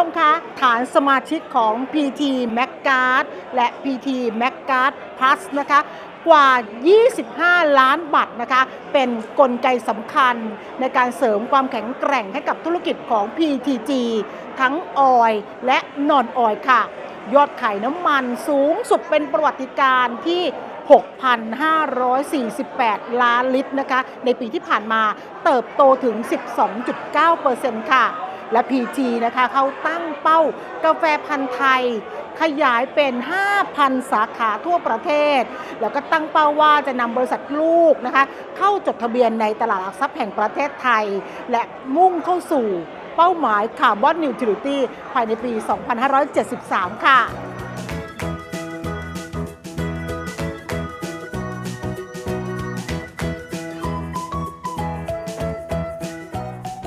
ชมคะฐานสมาชิกของ PT m a c g a r d และ PT m a c g a r d Plus นะคะกว่า 25 ล้านบัตรนะคะ เป็นนกลไกสำคัญในการเสริมความแข็งแกร่งให้กับธุรกิจของ PTG ทั้งออยล์และนอนออยล์ค่ะ ยอดขายน้ำมันสูงสุดเป็นประวัติการณ์ที่ 6,548 ล้านลิตรนะคะ ในปีที่ผ่านมาเติบโตถึง 12.9%ค่ะ และ PG นะคะเขาตั้งเป้ากาแฟพันธุ์ไทย ขยายเป็น 5,000 สาขาทั่วประเทศ แล้วก็ตั้งเป้าว่าจะนำบริษัทลูกนะคะเข้าจดทะเบียนในตลาดหลักทรัพย์แห่งประเทศไทย และมุ่งเข้าสู่เป้าหมายคาร์บอนนิวทริตี้ภายในปี 2573 ค่ะ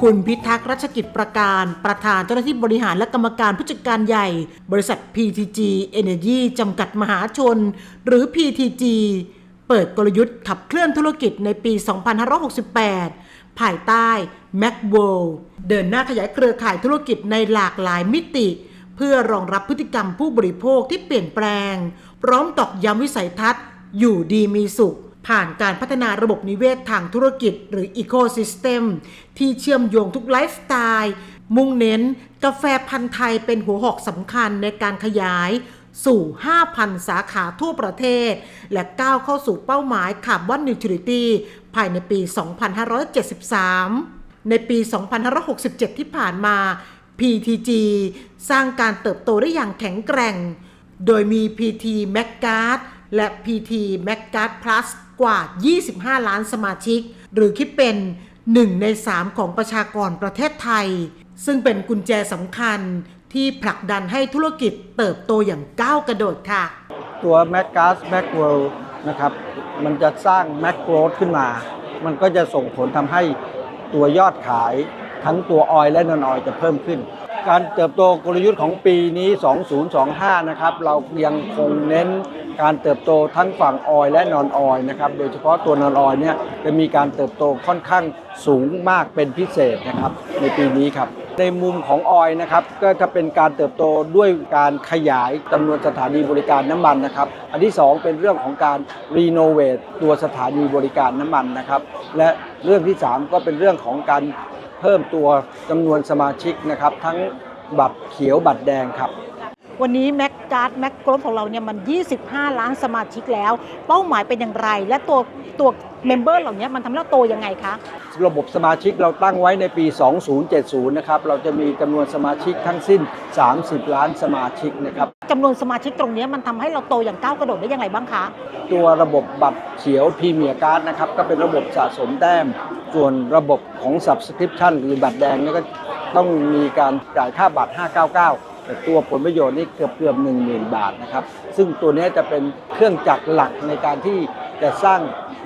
คุณพิทักษ์รัชกิจประการ ประธานเจ้าหน้าที่บริหารและกรรมการผู้จัดการใหญ่ บริษัท PTG Energy จำกัดมหาชน หรือ PTG เปิดกลยุทธ์ขับเคลื่อนธุรกิจในปี 2568 ภายใต้ Mac World เดินหน้าขยายเครือข่ายธุรกิจในหลากหลายมิติ เพื่อรองรับพฤติกรรมผู้บริโภคที่เปลี่ยนแปลง พร้อมตอกย้ำวิสัยทัศน์ อยู่ดีมีสุข ผ่านการพัฒนาระบบนิเวศทางธุรกิจหรือ Ecosystem ที่เชื่อมโยงทุกไลฟ์สไตล์ มุ่งเน้นกาแฟพันธุ์ไทยเป็นหัวหอกสำคัญในการขยายสู่ 5,000 สาขาทั่วประเทศ และก้าวเข้าสู่เป้าหมายคาร์บอนนิวทริตี้ภายในปี 2573 ในปี 2567 ที่ผ่านมา PTG สร้างการเติบโตได้อย่างแข็งแกร่ง โดยมี PT m a c g a r d และ PT m a c g a r d Plus กว่า 25 ล้านสมาชิก หรือคิดเป็น 1 ใน 3 ของประชากรประเทศไทย ซึ่งเป็นกุญแจสำคัญที่ผลักดันให้ธุรกิจเติบโตอย่างก้าวกระโดดค่ะ ตัว m a c g a s m a c w o r l d นะครับ มันจะสร้าง m a c Growth ขึ้นมา มันก็จะส่งผลทำให้ตัวยอดขายทั้งตัวออยและนอนออยจะเพิ่มขึ้น การเติบโตกลยุทธ์ของปีนี้ 2025 นะครับ เรายังคงเน้น การเติบโตทั้งฝั่งออยและนอนออยนะครับ โดยเฉพาะตัวนอนออยเนี่ยจะมีการเติบโตค่อนข้างสูงมากเป็นพิเศษนะครับ ในปีนี้ครับ ในมุมของออยนะครับก็จะเป็นการเติบโตด้วยการขยายจำนวนสถานีบริการน้ำมันนะครับ อันที่ 2 เป็นเรื่องของการรีโนเวทตัวสถานีบริการน้ำมันนะครับ และเรื่องที่ 3 ก็เป็นเรื่องของการเพิ่มตัวจำนวนสมาชิกนะครับ ทั้งบัตรเขียวบัตรแดงครับ วันนี้แม็กการ์ดแม็กโกลฟของเราเนี่ยมัน 25 ล้านสมาชิกแล้ว เป้าหมายเป็นอย่างไร และตัวตัวเมมเบอร์เหล่านี้มันทำให้เราโตยังไงคะ ระบบสมาชิกเราตั้งไว้ในปี 2070 นะครับ เราจะมีจำนวนสมาชิกทั้งสิ้น 30 ล้านสมาชิกนะครับ จำนวนสมาชิกตรงนี้มันทำให้เราโตอย่างก้าวกระโดดได้ยังไงบ้างคะ ตัวระบบบัตรเขียวพรีเมียร์การ์ดนะครับ ก็เป็นระบบสะสมแต้ม ส่วนระบบของ Subscription หรือบัตรแดงเนี่ยก็ต้องมีการจ่ายค่าบัตร 599 แต่ตัวผลประโยชน์นี่เกือบเกือบ10,000บาทนะครับ ซึ่งตัวเนี้ยจะเป็นเครื่องจักรหลักในการที่จะสร้าง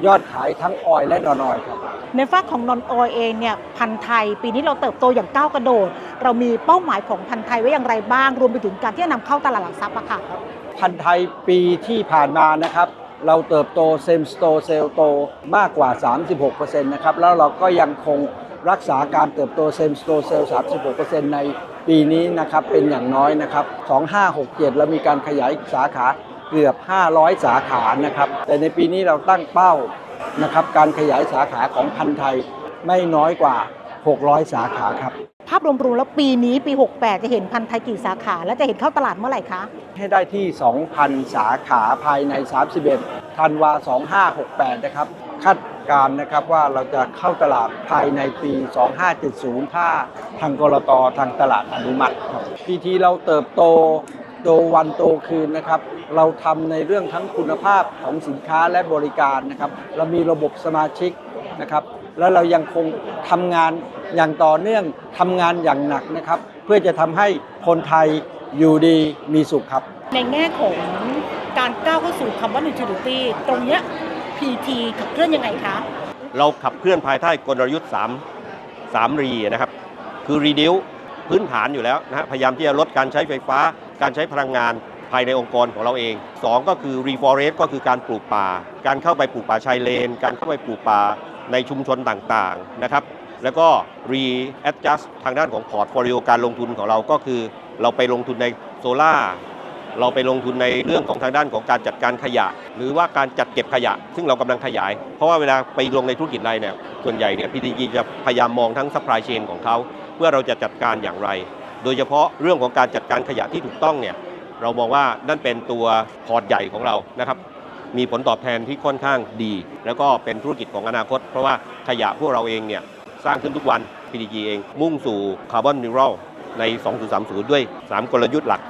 ยอดขายทั้งออยและนอนออยครับในฝั่งของนอนออยเองเนี่ยพันธุ์ไทย ปีนี้เราเติบโตอย่างก้าวกระโดด เรามีเป้าหมายของพันธุ์ไทยไว้อย่างไรบ้าง รวมไปถึงการที่จะนำเข้าตลาดหลักทรัพย์อะค่ะ พันธุ์ไทยปีที่ผ่านมานะครับ เราเติบโตเซมสโตเซลโตมากกว่า 36%นะครับ แล้วเราก็ยังคงรักษาการเติบโตเซมสโตเซล36%ใน ปีนี้นะครับเป็นอย่างน้อยนะครับ 2567 เรามีการขยายสาขาเกือบ 500 สาขานะครับ แต่ในปีนี้เราตั้งเป้านะครับการขยายสาขาของพันธุ์ไทยไม่น้อยกว่า 600 สาขาครับ ภาพรวมๆแล้วปีนี้ปี 68 จะเห็นพันธุ์ไทยกี่สาขา และจะเห็นเข้าตลาดเมื่อไหร่คะ ให้ได้ที่ 2,000 สาขาภายใน 31 ธันวา 2568 นะครับคาด การนะครับว่าเราจะเข้าตลาดภายในปี 2570 ถ้าทางกรตทางตลาดอนุมัติครับปีที่เราเติบโตโตวันโตคืนนะครับ เราทำในเรื่องทั้งคุณภาพของสินค้าและบริการนะครับ เรามีระบบสมาชิกนะครับ แล้วเรายังคงทำงานอย่างต่อเนื่องทำงานอย่างหนักนะครับ เพื่อจะทำให้คนไทยอยู่ดีมีสุขครับ ในแง่ของการก้าวเข้าสู่คำว่า neutrality ตรงเนี้ย PT ขับเคลื่อนยังไงคะ เราขับเคลื่อนภายใต้กลยุทธ์3 3รีนะครับ คือ reduce พื้นฐานอยู่แล้วนะฮะพยายามที่จะลดการใช้ไฟฟ้า การใช้พลังงานภายในองค์กรของเราเอง 2 ก็คือ reforest ก็คือการปลูกป่า การเข้าไปปลูกป่าชายเลน การเข้าไปปลูกป่าในชุมชนต่างๆนะครับ แล้วก็ readjust ทางด้านของพอร์ตโฟลิโอการลงทุนของเราก็คือ เราไปลงทุนในโซล่า เราไปลงทุนในเรื่องของทางด้านของการจัดการขยะ หรือว่าการจัดเก็บขยะ ซึ่งเรากำลังขยาย เพราะว่าเวลาไปลงในธุรกิจอะไรเนี่ยส่วนใหญ่เนี่ย PTG จะพยายามมองทั้ง supply chain ของเขาเพื่อเราจะจัดการอย่างไร โดยเฉพาะเรื่องของการจัดการขยะที่ถูกต้องเนี่ยเรามองว่านั่นเป็นตัวพอร์ตใหญ่ของเรานะครับมีผลตอบแทนที่ค่อนข้างดี แล้วก็เป็นธุรกิจของอนาคต เพราะว่าขยะพวกเราเองเนี่ยสร้างขึ้นทุกวัน PDG เองมุ่งสู่คาร์บอนนิวรัลใน 2030 ด้วย 3 กลยุทธ์หลัก